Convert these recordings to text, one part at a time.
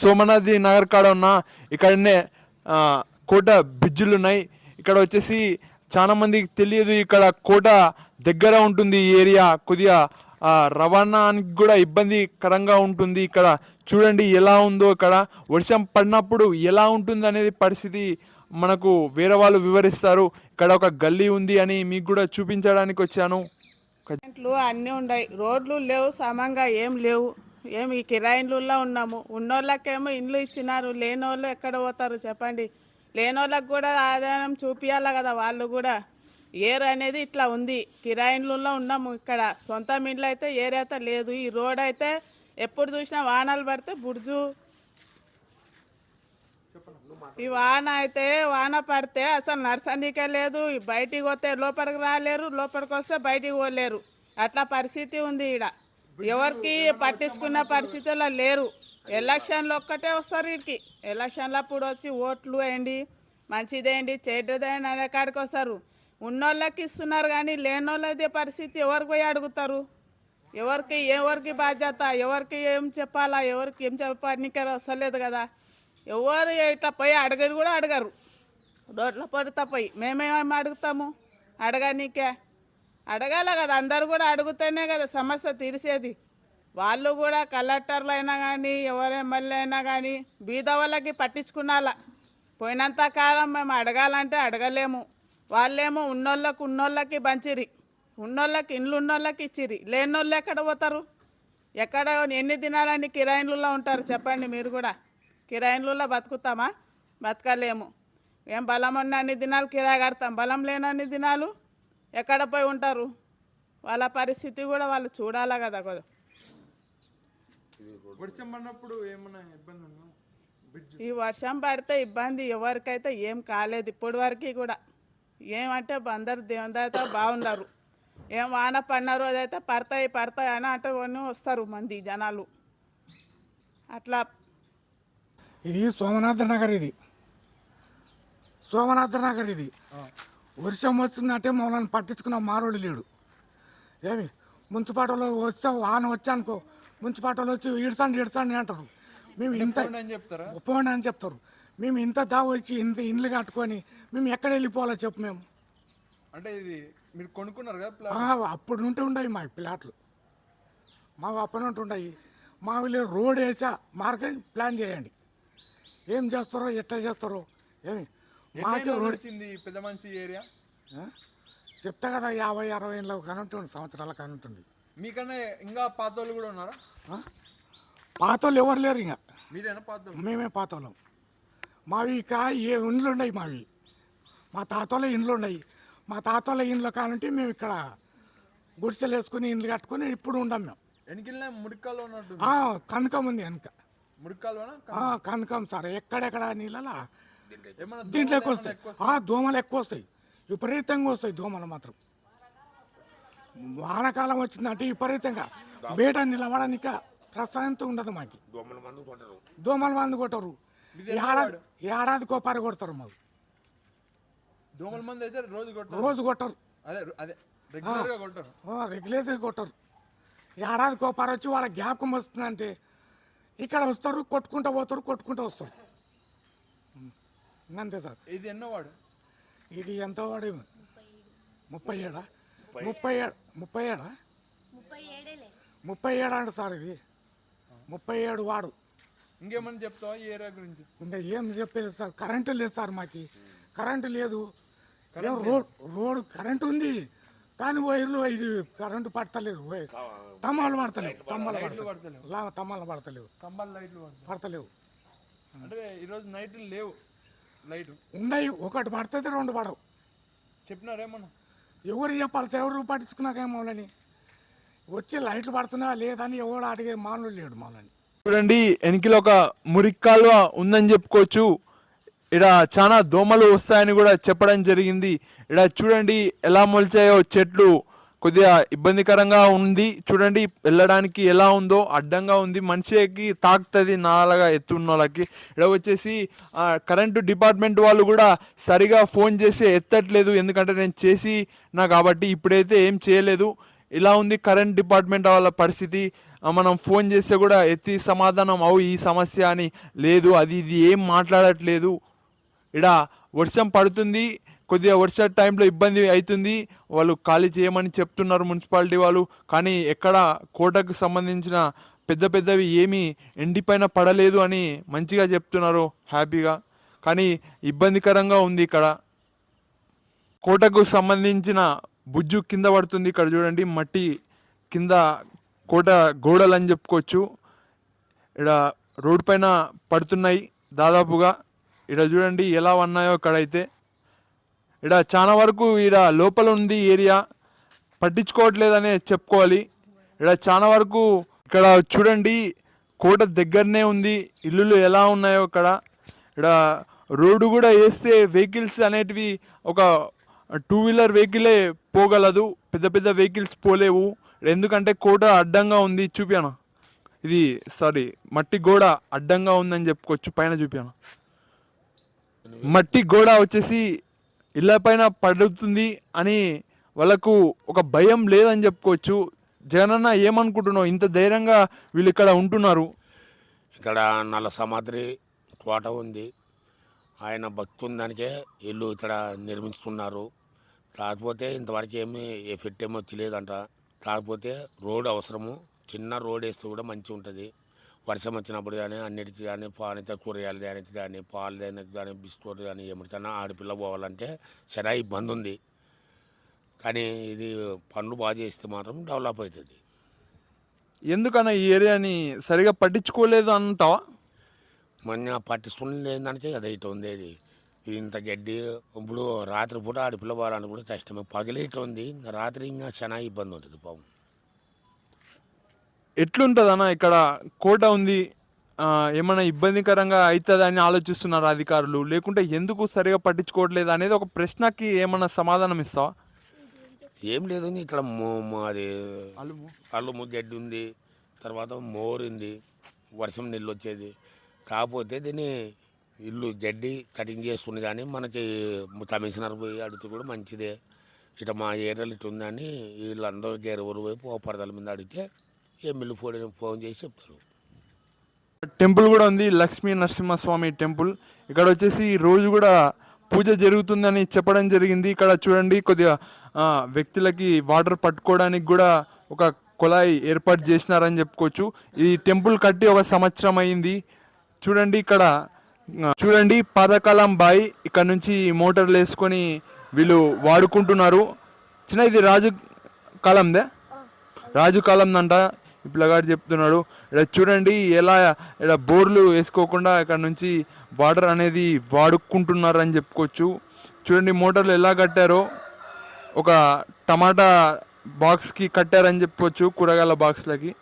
సోమనాథి నగర్ కాడ ఉన్న ఇక్కడనే కోట బ్రిడ్జిలు ఉన్నాయి. ఇక్కడ వచ్చేసి చాలా మందికి తెలియదు ఇక్కడ కోట దగ్గర ఉంటుంది ఈ ఏరియా. కొద్దిగా రవాణానికి కూడా ఇబ్బందికరంగా ఉంటుంది ఇక్కడ. చూడండి ఎలా ఉందో ఇక్కడ. వర్షం పడినప్పుడు ఎలా ఉంటుంది అనేది పరిస్థితి మనకు వేరే వాళ్ళు వివరిస్తారు. ఇక్కడ ఒక గల్లీ ఉంది అని మీకు కూడా చూపించడానికి వచ్చాను. అన్నీ ఉన్నాయి. రోడ్లు లేవు సమంగా ఏం లేవు. ఏం ఈ కిరాయిన్లలో ఉన్నాము. ఉన్నోళ్ళకేమో ఇండ్లు ఇచ్చినారు. లేనోళ్ళు ఎక్కడ పోతారు చెప్పండి. లేనోళ్ళకి కూడా ఆదాయం చూపియాలి కదా వాళ్ళు కూడా. ఏర్ అనేది ఇట్లా ఉంది. కిరాయిన్లలో ఉన్నాము ఇక్కడ. సొంత ఇండ్లు అయితే ఏర్ అయితే లేదు. ఈ రోడ్ అయితే ఎప్పుడు చూసినా వానలు పడితే బుర్జు. ఈ వాన అయితే వాన పడితే అసలు నడచనీకే లేదు. బయటికి పోతే లోపలికి రాలేరు. లోపలికి వస్తే బయటికి పోలేరు. అట్లా పరిస్థితి ఉంది ఈడ. ఎవరికి పట్టించుకున్న పరిస్థితుల్లో లేరు. ఎలక్షన్లు ఒక్కటే వస్తారు వీడికి ఎలక్షన్లు అప్పుడు వచ్చి ఓట్లు వేయండి మంచిదేయండి చెడ్డదేయండి అనే కాడికి వస్తారు. ఉన్నోళ్ళకి ఇస్తున్నారు కానీ లేనోళ్ళదే పరిస్థితి ఎవరికి పోయి అడుగుతారు? ఎవరికి ఎవరికి బాధ్యత ఎవరికి ఏం చెప్పాలా ఎవరికి ఏం చెప్పడానికి వస్తలేదు కదా. ఎవరు ఇట్లా పోయి అడగరు కూడా అడగరు. రోడ్ల పడుతా పోయి. మేమేమేమి అడుగుతాము? అడగనీకే. అడగాల కదా అందరు కూడా అడుగుతేనే కదా సమస్య తీర్చేది వాళ్ళు కూడా కలెక్టర్లు అయినా కానీ ఎవరు ఎమ్మెల్యే అయినా కానీ బీద వాళ్ళకి పట్టించుకున్నాలా. పోయినంత కాలం మేము అడగాలంటే అడగలేము. వాళ్ళేమో ఉన్నోళ్ళకి ఉన్నోళ్ళకి పంచిరి ఉన్నోళ్ళకి ఇండ్లు ఉన్నోళ్ళకి ఇచ్చిరి. లేనోళ్ళు ఎక్కడ పోతారు? ఎక్కడ ఎన్ని దినాలని కిరాయిన్లలో ఉంటారు చెప్పండి మీరు కూడా. కిరాయిన్లలో బతుకుతామా? బతకలేము. ఏం బలం ఉన్న అన్ని దినాలు కిరాయి కడతాం. బలం లేనన్ని దినాలు ఎక్కడ పోయి ఉంటారు? వాళ్ళ పరిస్థితి కూడా వాళ్ళు చూడాలా కదా బ్రిడ్జ్ ఈ వర్షం పడితే ఇబ్బంది ఎవరికైతే ఏం కాలేదు ఇప్పటి వరకు కూడా. ఏమంటే అందరు దేవుదాత బాగున్నారు ఏం వాన పడిన రోజైతే పడతాయి పడతాయి అని అంటే కొన్ని వస్తారు మంది జనాలు. అట్లా ఇది సోమనాథ నగర్ ఇది. సోమనాథ నగర్ ఇది. వర్షం వచ్చిందంటే మమ్మల్ని పట్టించుకున్న మారోడు లేడు. ఏమి? మున్సిపాలిటీలో వస్తే వాన వచ్చానుకో. మున్సిపాలిటీలో వచ్చి ఇడసండి ఇడసండి అంటారు. మేము ఇంత అని చెప్తారా? ఒప్పుకోండి అని చెప్తారు. మేము ఇంత దావ వచ్చి ఇంత ఇండ్లు కట్టుకొని మేము ఎక్కడ వెళ్ళిపోవాలో చెప్పు మేము. అంటే ఇది మీరు కొనుక్కున్నారు కదా అప్పుడు నుండి ఉండయి మా ప్లాట్లు. మా అప్పటి నుండి ఉండయి. మా వీళ్ళు రోడ్ వేసా మార్గం ప్లాన్ చేయండి. ఏం చేస్తారో ఎట్లా చేస్తారో ఏమి? మాకు ఎన్ని రోడ్ వచ్చింది ఈ పెద్ద మంచి ఏరియా? చెప్తా కదా యాభై అరవై ఏళ్ళ కనుంటుంది సంవత్సరాల కనుంటుంది మీకన్నా ఇంకా పాత వాళ్ళు కూడా ఉన్నారా? పాతోళ్ళు ఎవరు లేరు ఇంకా. మీరేనా పాత వాళ్ళు? మేమే పాతోళ్ళం. మావి ఇక ఏ ఇండ్లు ఉన్నాయి మావి? మా తాతోళ్ళ ఇండ్లు ఉన్నాయి. మా తాతోళ్ళ ఇండ్లు కానుంటే మేము ఇక్కడ గుడిసెలు వేసుకుని ఇండ్లు కట్టుకుని ఇప్పుడు ఉండం మేము. వెనకిల్నే మురికాలు ఉన్నట్టు కనకం ఉంది వెనక. మురికాలువనా ఆ, కనకం సార్ ఎక్కడెక్కడ నీళ్ళలా? ఏమన్నా దీంట్లో ఎక్కువ వస్తాయి. ఆ, దోమలు ఎక్కువ వస్తాయి. విపరీతంగా వస్తాయి దోమలు మాత్రం. వానాకాలం వచ్చిందంటే విపరీతంగా. బయట నిలబడనిక ప్రశాంతం ఉండదు మాకు. దోమల మందు కొట్టరు. ఏడాది ఏడాదికో పరి కొడతారు మాకు. దోమల మంది అయితే రోజు కొట్టారు. రోజు కొట్టరు. అదే అదే రెగ్యులర్గా కొట్టారు. రెగ్యులేట్గా కొట్టరు. ఏడాదికో పరి వచ్చి వాళ్ళ జ్ఞాపకం వస్తుందంటే ఇక్కడ వస్తారు కొట్టుకుంటూ పోతారు కొట్టుకుంటూ వస్తారు. అంతే సార్. ఇది ఎన్నో వాడు ఇది ఎంత వాడి? ముప్పై ఏడా? ముప్పై. ఏడు. ముప్పై ఏడా? ముప్పై ఏడు అంట సార్ ఇది. ముప్పై ఏడు వాడు. ఇంకేమని చెప్తావా ఈ ఏరియా గురించి? ఇంకా ఏం చెప్పేది సార్. కరెంటు లేదు సార్ మాకి. కరెంటు లేదు. రోడ్ రోడ్ కరెంటు ఉంది. కానీ వైర్లు ఇది కరెంటు పడతలేదు. తమ్మాలు పడతలేవు. తమ్మాలు పడతలేవు. తమ్మాలు పడతలేవు. కంబాల లైట్లు పడతలేవు. అంటే ఈరోజు నైట్ లేవు. ఉన్నాయి. ఒకటి పడుతుంది రెండు పడవు. చెప్పినారేమన్నా? ఎవరు చెప్పాలి? ఎవరు పట్టించుకున్నాకేమోలని వచ్చి లైట్లు పడుతున్నా లేదని ఎవడు అడిగే మానవులు లేడు మాలని చూడండి వెనకిలో ఒక మురికి కాలువ ఉందని చెప్పుకోవచ్చు. ఇక్కడ చాలా దోమలు వస్తాయని కూడా చెప్పడం జరిగింది. ఇక్కడ చూడండి ఎలా మొలిచాయో చెట్లు. కొద్దిగా ఇబ్బందికరంగా ఉంది. చూడండి వెళ్ళడానికి ఎలా ఉందో అడ్డంగా ఉంది. మనిషికి తాకుతుంది నాలాగా ఎత్తున్న వాళ్ళకి ఇక్కడ వచ్చేసి కరెంటు డిపార్ట్మెంట్ వాళ్ళు కూడా సరిగా ఫోన్ చేసి ఎత్తట్లేదు. ఎందుకంటే నేను చేసి నా కాబట్టి ఇప్పుడైతే ఏం చేయలేదు. ఇలా ఉంది కరెంట్ డిపార్ట్మెంట్ వాళ్ళ పరిస్థితి. మనం ఫోన్ చేస్తే కూడా ఎత్తి సమాధానం అవు ఈ సమస్య అని. లేదు అది ఇది ఏం మాట్లాడట్లేదు. ఇడ వర్షం పడుతుంది. కొద్దిగా వర్ష టైంలో ఇబ్బంది అవుతుంది వాళ్ళు ఖాళీ చేయమని చెప్తున్నారు మున్సిపాలిటీ వాళ్ళు. కానీ ఎక్కడ కోటకు సంబంధించిన పెద్ద పెద్దవి ఏమీ ఎండిపైన పడలేదు అని మంచిగా చెప్తున్నారు హ్యాపీగా. కానీ ఇబ్బందికరంగా ఉంది ఇక్కడ. కోటకు సంబంధించిన బుజ్జు కింద పడుతుంది ఇక్కడ చూడండి మట్టి కింద కోట గోడలు అని చెప్పుకోవచ్చు. ఇక్కడ రోడ్ పైన పడుతున్నాయి దాదాపుగా. ఇక్కడ చూడండి ఎలా ఉన్నాయో ఇక్కడైతే. ఇక్కడ చాలా వరకు ఇక్కడ లోపల ఉంది ఏరియా. పట్టించుకోవట్లేదనే చెప్పుకోవాలి. ఇక్కడ చాలా వరకు ఇక్కడ చూడండి కోట దగ్గరనే ఉంది. ఇల్లులు ఎలా ఉన్నాయో ఇక్కడ. ఇక్కడ రోడ్డు కూడా వేస్తే వెహికల్స్ అనేటివి ఒక టూ వీలర్ వెహికలే పోగలదు. పెద్ద పెద్ద వెహికల్స్ పోలేవు. ఎందుకంటే కోట అడ్డంగా ఉంది చూపాను ఇది సారీ మట్టి గోడ అడ్డంగా ఉందని చెప్పుకోవచ్చు పైన చూపాను మట్టి గోడ వచ్చేసి ఇళ్ళ పైన పడుతుంది అని వాళ్ళకు ఒక భయం లేదని చెప్పుకోవచ్చు. జగనన్న ఏమనుకుంటున్నావు? ఇంత ధైర్యంగా వీళ్ళు ఇక్కడ ఉంటున్నారు. ఇక్కడ నల్ల సమాధి తోట ఉంది. ఆయన భక్తి ఉందానికే ఇల్లు ఇక్కడ నిర్మించుకున్నారు. కాకపోతే ఇంతవరకు ఏమీ ఎఫెక్ట్ ఏమీ వచ్చలేదంట కాకపోతే రోడ్ అవసరము. చిన్న రోడ్ వేస్తే కూడా మంచిగా ఉంటుంది. వర్షం వచ్చినప్పుడు కానీ అన్నిటికీ కానీ పానిత కూరగాయలు దానికి కానీ పాలు దానికి కానీ బిస్కెట్ కానీ ఏమిటికన్నా ఆడపిల్ల పోవాలంటే చాలా ఇబ్బంది ఉంది. కానీ ఇది పనులు బాగా చేస్తే మాత్రం డెవలప్ అవుతుంది. ఎందుకన్నా ఈ ఏరియాని సరిగా పట్టించుకోలేదు అంటావా? మన పట్టించుకుని ఏంటంటే అది ఇటు ఉంది ఇంత గడ్డి ఇప్పుడు రాత్రిపూట ఆడపిల్ల పోవడానికి కూడా కష్టమే. పగలు ఇట్లా ఉంది రాత్రి ఇంకా చాలా ఇబ్బంది ఉంటుంది పాపం. ఎట్లుంటుందన్న ఇక్కడ కోట ఉంది ఏమైనా ఇబ్బందికరంగా అవుతుందా అని ఆలోచిస్తున్నారు అధికారులు? లేకుంటే ఎందుకు సరిగా పట్టించుకోవట్లేదు అనేది ఒక ప్రశ్నకి ఏమన్నా సమాధానం ఇస్తావా? ఏం లేదు ఇక్కడ అది అల్లుము గడ్డి ఉంది తర్వాత మోరు ఉంది వర్షం నీళ్ళు వచ్చేది. కాకపోతే దీన్ని ఇల్లు గడ్డి కటింగ్ చేసుకుని కానీ మనకి కమిషనర్ పోయి అడిగితే కూడా మంచిదే. ఇట మా ఏరియాలో ఇటు ఉందని వీళ్ళందరూ ఎవరు పోయి పోపరదల మీద అడిగితే ఎమ్మెల్యే ఫోన్ ఫోన్ చేసి చెప్తారు టెంపుల్ కూడా ఉంది లక్ష్మీ నరసింహస్వామి టెంపుల్. ఇక్కడ వచ్చేసి రోజు కూడా పూజ జరుగుతుందని చెప్పడం జరిగింది. ఇక్కడ చూడండి కొద్దిగా వ్యక్తులకి వాటర్ పట్టుకోవడానికి కూడా ఒక కుళాయి ఏర్పాటు చేసినారని చెప్పుకోవచ్చు. ఈ టెంపుల్ కట్టి ఒక సంవత్సరం అయింది. చూడండి ఇక్కడ చూడండి పాతకాలం బాయ్ ఇక్కడ నుంచి మోటార్లు వేసుకొని వీళ్ళు వాడుకుంటున్నారు. చిన్న ఇది రాజు కాలందే? రాజు కాలం అంట ఈ పిల్లగాడు చెప్తున్నాడు ఇక్కడ చూడండి ఎలా ఇక్కడ బోర్లు వేసుకోకుండా ఇక్కడ నుంచి వాటర్ అనేది వాడుకుంటున్నారు అని చెప్పుకోవచ్చు. చూడండి మోటార్లు ఎలా కట్టారో ఒక టమాటా బాక్స్కి కట్టారని చెప్పుకోవచ్చు కూరగాయల బాక్స్లకి.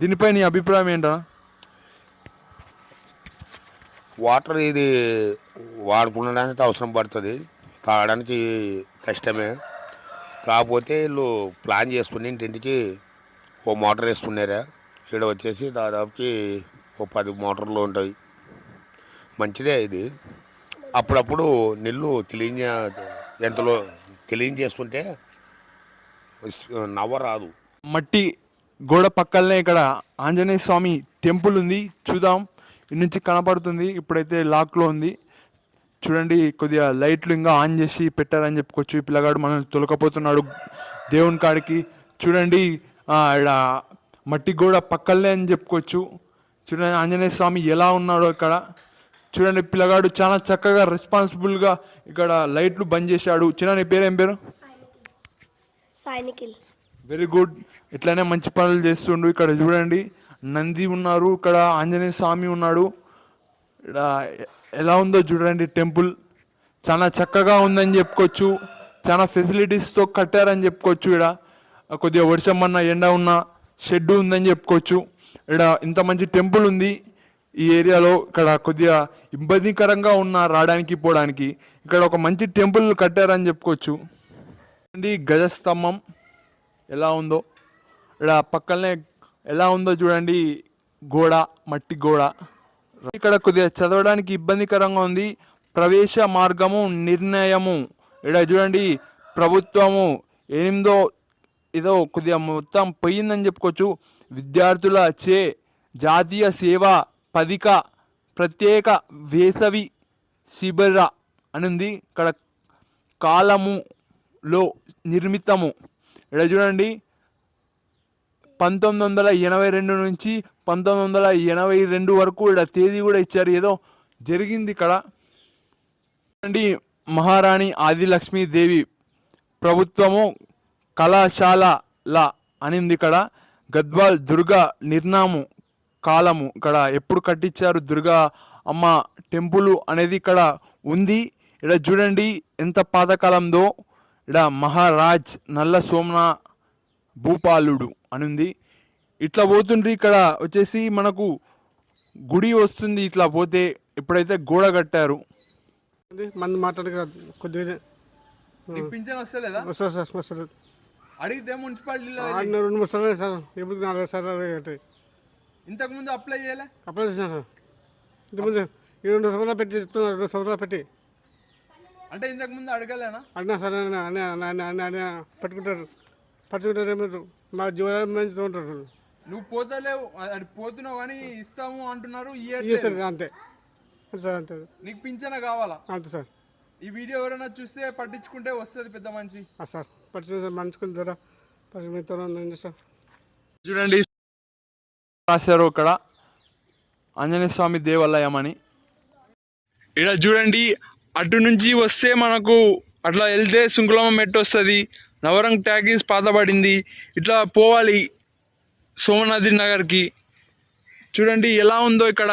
దీనిపై నీ అభిప్రాయం ఏంటా వాటర్ ఇది వాడుకునడానికి అవసరం పడుతుంది. తాగడానికి కష్టమే. కాకపోతే వీళ్ళు ప్లాన్ చేసుకుని ఇంటింటికి ఓ మోటార్ వేసుకున్నారా? ఇక్కడ వచ్చేసి దాదాపుకి ఓ పది మోటార్లు ఉంటాయి. మంచిదే ఇది. అప్పుడప్పుడు నీళ్ళు క్లీన్ ఎంతలో క్లీన్ చేసుకుంటే నవ్వ రాదు. మట్టి గోడ పక్కలనే ఇక్కడ ఆంజనేయ స్వామి టెంపుల్ ఉంది. చూద్దాం. నుంచి కనపడుతుంది. ఇప్పుడైతే లాక్లో ఉంది. చూడండి కొద్దిగా లైట్లు ఇంకా ఆన్ చేసి పెట్టారని చెప్పుకోవచ్చు. ఈ పిల్లగాడు మనల్ని తొలకపోతున్నాడు దేవుని కాడికి. చూడండి ఆ, ఈడ మట్టి గోడ పక్కలనే అని చెప్పుకోవచ్చు. చూడండి ఆంజనేయ స్వామి ఎలా ఉన్నాడో ఇక్కడ. చూడండి పిల్లగాడు చాలా చక్కగా రెస్పాన్సిబుల్గా ఇక్కడ లైట్లు బంద్ చేశాడు. చిన్న నీ పేరు ఏం పేరు? సైనికిల్ వెరీ గుడ్ ఇట్లానే మంచి పనులు చేస్తుండు. ఇక్కడ చూడండి నంది ఉన్నారు. ఇక్కడ ఆంజనేయ స్వామి ఉన్నాడు. ఇక్కడ ఎలా ఉందో చూడండి టెంపుల్. చాలా చక్కగా ఉందని చెప్పుకోవచ్చు. చాలా ఫెసిలిటీస్తో కట్టారని చెప్పుకోవచ్చు ఇక్కడ. కొద్దిగా వర్షం ఎండ ఉన్న షెడ్ ఉందని చెప్పుకోవచ్చు. ఇక్కడ ఇంత మంచి టెంపుల్ ఉంది ఈ ఏరియాలో. ఇక్కడ కొద్దిగా ఇబ్బందికరంగా ఉన్న రావడానికి పోవడానికి. ఇక్కడ ఒక మంచి టెంపుల్ కట్టారని చెప్పుకోవచ్చు. అండి గజస్తంభం ఎలా ఉందో? ఇక్కడ పక్కనే ఎలా ఉందో చూడండి. గోడ మట్టి గోడ. ఇక్కడ కొద్దిగా చదవడానికి ఇబ్బందికరంగా ఉంది. ప్రవేశ మార్గము నిర్ణయము. ఇక్కడ చూడండి ప్రభుత్వము ఎనిమిదో ఏదో కొద్దిగా మొత్తం పోయిందని చెప్పుకోవచ్చు. విద్యార్థుల చే జాతీయ సేవా పదిక ప్రత్యేక వేసవి శిబిర అని ఉంది ఇక్కడ కాలములో నిర్మితము. ఇక్కడ చూడండి. పంతొమ్మిది వందల ఎనభై రెండు నుంచి పంతొమ్మిది వందల ఎనభై రెండు వరకు ఇక్కడ తేదీ కూడా ఇచ్చారు. ఏదో జరిగింది ఇక్కడ. చూడండి. మహారాణి ఆదిలక్ష్మీదేవి ప్రభుత్వము కళాశాల అనింది ఇక్కడ. గద్వాల్ దుర్గా నిర్నాము కాలము ఇక్కడ. ఎప్పుడు కట్టించారు దుర్గా అమ్మ టెంపుల్ అనేది ఇక్కడ ఉంది. ఇక్కడ చూడండి ఎంత పాతకాలంలో ఇక్కడ మహారాజ్ నల్ల సోమన భూపాలుడు అని ఉంది ఇట్లా పోతుండ్రి ఇక్కడ వచ్చేసి మనకు గుడి వస్తుంది ఇట్లా పోతే ఇప్పుడైతే గోడ కట్టారు. మంది మాట్లాడక కొద్దిగా వస్తలేదా. అడిగితే మున్సిపాలిటీలో ఆడిన రెండు మూడు సార్లు సార్ ఎప్పుడు నాలుగు సార్లు అంటే. ఇంతకు ముందు అప్లై చేయలే? అప్లై చేశాను సార్. ఇంతకుముందు ఈ రెండు సంవత్సరాలు పెట్టి చెప్తున్నారు రెండు సంవత్సరాలు పెట్టి. అంటే ఇంతకు ముందు అడగలేనా? అడినా సార్ అని అని అని అని అని పట్టుకుంటారు. పట్టుకుంటారు ఏమంటారు మా జీవనం మంచిగా ఉంటారు. నువ్వు పోతలేవు అది పోతున్నావు కానీ ఇస్తాము అంటున్నారు అంతే. అంతే సార్ అంతే. నీకు పింఛన కావాలా? అంతే సార్. ఈ వీడియో ఎవరైనా చూస్తే పట్టించుకుంటే వస్తుంది పెద్ద మనిషి. ఆ సార్ సార్ మంచుకుని ద్వారా పట్టుకుని మీతో సార్. చూడండి రాశారు ఇక్కడ ఆంజనేయ స్వామి దేవాలయం అని. ఇక్కడ చూడండి అటు నుంచి వస్తే మనకు అట్లా వెళ్తే శృంకులమ్మ మెట్టు వస్తుంది. నవరంగ్ ట్యాగీస్ పాతబడింది ఇట్లా పోవాలి సోమనాథి నగర్కి. చూడండి ఎలా ఉందో ఇక్కడ.